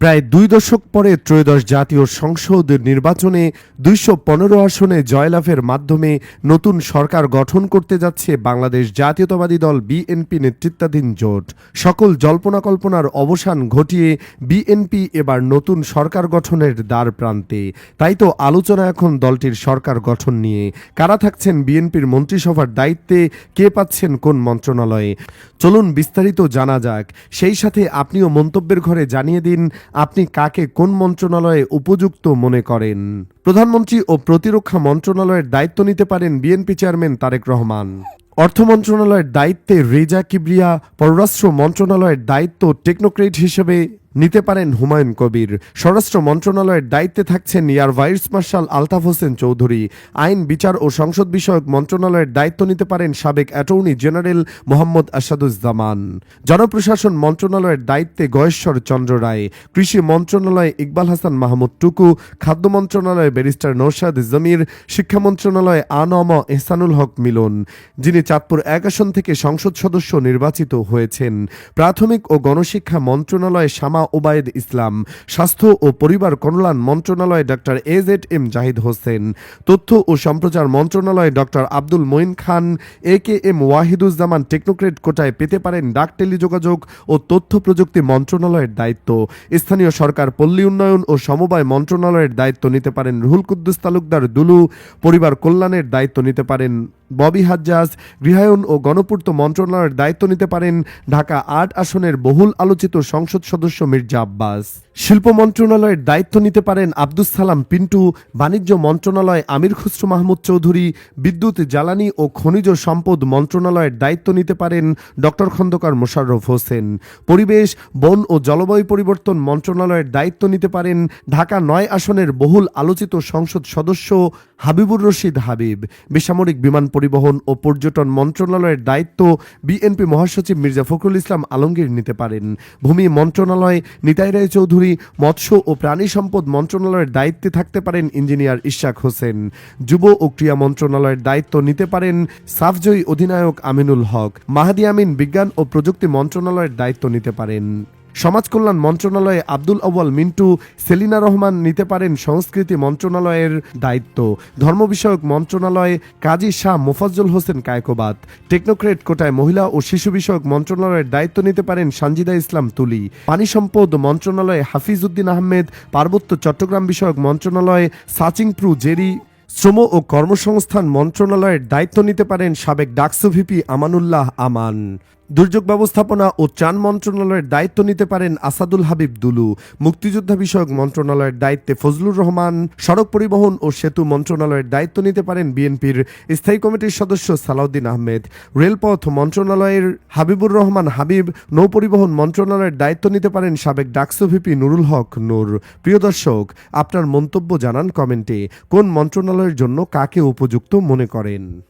প্রায় দুই দশক পরে ত্রয়োদশ জাতীয় সংসদ নির্বাচনে দুইশো পনেরো আসনে জয়লাভের মাধ্যমে নতুন সরকার গঠন করতে যাচ্ছে বাংলাদেশ জাতীয়তাবাদী দল বিএনপি নেতৃত্বাধীন জোট। সকল জল্পনা কল্পনার অবসান ঘটিয়ে বিএনপি এবার নতুন সরকার গঠনের দ্বার প্রান্তে। তাই তো আলোচনা এখন দলটির সরকার গঠন নিয়ে। কারা থাকছেন বিএনপির মন্ত্রিসভার দায়িত্বে? কে পাচ্ছেন কোন মন্ত্রণালয়ে? চলুন বিস্তারিত জানা যাক। সেই সাথে আপনিও মন্তব্যের ঘরে জানিয়ে দিন আপনি কাকে কোন মন্ত্রণালয়ে উপযুক্ত মনে করেন? প্রধানমন্ত্রী ও প্রতিরক্ষা মন্ত্রণালয়ের দায়িত্ব নিতে পারেন বিএনপি চেয়ারম্যান তারেক রহমান। অর্থ মন্ত্রণালয়ের দায়িত্বে রেজা কিবরিয়া, পররাষ্ট্র মন্ত্রণালয়ের দায়িত্ব টেকনোক্রেট হিসেবে নিতে পারেন হুমায়ুন কবির। স্বরাষ্ট্র মন্ত্রণালয়ের দায়িত্বে থাকছেন air vice marshal Altaf Hossain Chowdhury. আইন, বিচার ও সংসদ বিষয়ক মন্ত্রণালয়ের দায়িত্ব নিতে পারেন সাবেক অ্যাটর্নি জেনারেল মোহাম্মদ আসাদুজ্জামান। জনপ্রশাসন মন্ত্রণালয়ের দায়িত্বে গয়েশ্বর চন্দ্র রায়। কৃষি মন্ত্রণালয়ে ইকবাল হাসান মাহমুদ টুকু। খাদ্য মন্ত্রণালয়ে ব্যারিস্টার নৌশাদ জমির। শিক্ষা মন্ত্রণালয়ে আনম এহসানুল হক মিলন, যিনি চাঁদপুর এক আসন থেকে সংসদ সদস্য নির্বাচিত হয়েছেন। প্রাথমিক ও গণশিক্ষা মন্ত্রণালয়ে শামা ওবায়েদ ইসলাম, স্বাস্থ্য ও পরিবার কল্যাণ মন্ত্রণালয়ে doctor A Z M Zahid Hossain, তথ্য ও সম্প্রচার মন্ত্রণালয়ে doctor Abdul Moyeen Khan, A K M Wahiduzzaman technocrat কোটায় পেতে পারেন ডাক টেলিযোগাযোগ ও তথ্য প্রযুক্তি মন্ত্রণালয়ের দায়িত্ব। স্থানীয় সরকার পল্লী উন্নয়ন ও সমবায় মন্ত্রণালয়ের দায়িত্ব নিতে পারেন রুহুল কুদ্দুস তালুকদার দুলু, পরিবার কল্যাণের দায়িত্ব নিতে পারেন ববি হাজ্জাজ গৃহায়ন ও গণপূর্ত মন্ত্রণালয়ের দায়িত্ব নিতে পারেন ঢাকা আট আসনের বহুল আলোচিত সংসদ সদস্য মির্জা আব্বাস। শিল্প মন্ত্রণালয়ের দায়িত্ব নিতে পারেন আব্দুস সালাম পিন্টু, বাণিজ্য মন্ত্রণালয় আমির খুসরু মাহমুদ চৌধুরী, বিদ্যুৎ, জ্বালানি ও খনিজ সম্পদ মন্ত্রণালয়ের দায়িত্ব নিতে পারেন ডক্টর খন্দকার মোশাররফ হোসেন। পরিবেশ, বন ও জলবায়ু পরিবর্তন মন্ত্রণালয়ের দায়িত্ব নিতে পারেন ঢাকা নয় আসনের বহুল আলোচিত সংসদ সদস্য হাবিবুর রশিদ হাবিব, বেসামরিক বিমান পরিবহন ও পর্যটন মন্ত্রণালয়ের দায়িত্ব বিএনপি মহাসচিব মির্জা ফখরুল ইসলাম আলমগীর নিতে পারেন। ভূমি মন্ত্রণালয় নিতাই রায় চৌধুরী, মৎস্য ও প্রাণী সম্পদ মন্ত্রণালয়ের দায়িত্বে থাকতে পারেন ইঞ্জিনিয়ার ইশাক হোসেন। যুব ও ক্রীড়া মন্ত্রণালয়ের দায়িত্ব নিতে পারেন সাফজয়ী অধিনায়ক আমিনুল হক। মাহাদি আমিন বিজ্ঞান ও প্রযুক্তি মন্ত্রণালয়ের দায়িত্ব নিতে পারেন। সমাজ কল্যাণ মন্ত্রণালয়ে আব্দুল আউয়াল মিন্টু সেলিনা রহমান নিতে পারেন সংস্কৃতি মন্ত্রণালয়ের দায়িত্ব। ধর্ম বিষয়ক মন্ত্রণালয়ে কাজী শাহ মোফাজ্জল হোসেন কায়কোবাদ। টেকনোক্রেট কোটায় মহিলা ও শিশু বিষয়ক মন্ত্রণালয়ের দায়িত্ব নিতে পারেন সানজিদা ইসলাম তুলি। পানি সম্পদ মন্ত্রণালয়ে হাফিজ উদ্দিন আহমেদ। পার্বত্য চট্টগ্রাম বিষয়ক মন্ত্রণালয়ে সাচিংপ্রু জেরি। শ্রম ও কর্মসংস্থান মন্ত্রণালয়ের দায়িত্ব নিতে পারেন সাবেক ডাকসু ভিপি আমানুল্লাহ আমান। দুর্যোগ ব্যবস্থাপনা ও ত্রাণ মন্ত্রণালয়ের দায়িত্ব নিতে পারেন আসাদুল হাবিব দুলু। মুক্তিযোদ্ধা বিষয়ক মন্ত্রণালয়ের দায়িত্বে ফজলুর রহমান, সড়ক পরিবহন ও সেতু মন্ত্রণালয়ের দায়িত্ব নিতে পারেন বিএনপির স্থায়ী কমিটির সদস্য সালাউদ্দিন আহমেদ। রেলপথ মন্ত্রণালয়ের হাবিবুর রহমান হাবিব নৌপরিবহন মন্ত্রণালয়ের দায়িত্ব নিতে পারেন সাবেক ডাকসু ভিপি নুরুল হক নূর। প্রিয় দর্শক, আপনার মন্তব্য জানান কমেন্টে। কোন মন্ত্রণালয়ের জন্য কাকে উপযুক্ত মনে করেন?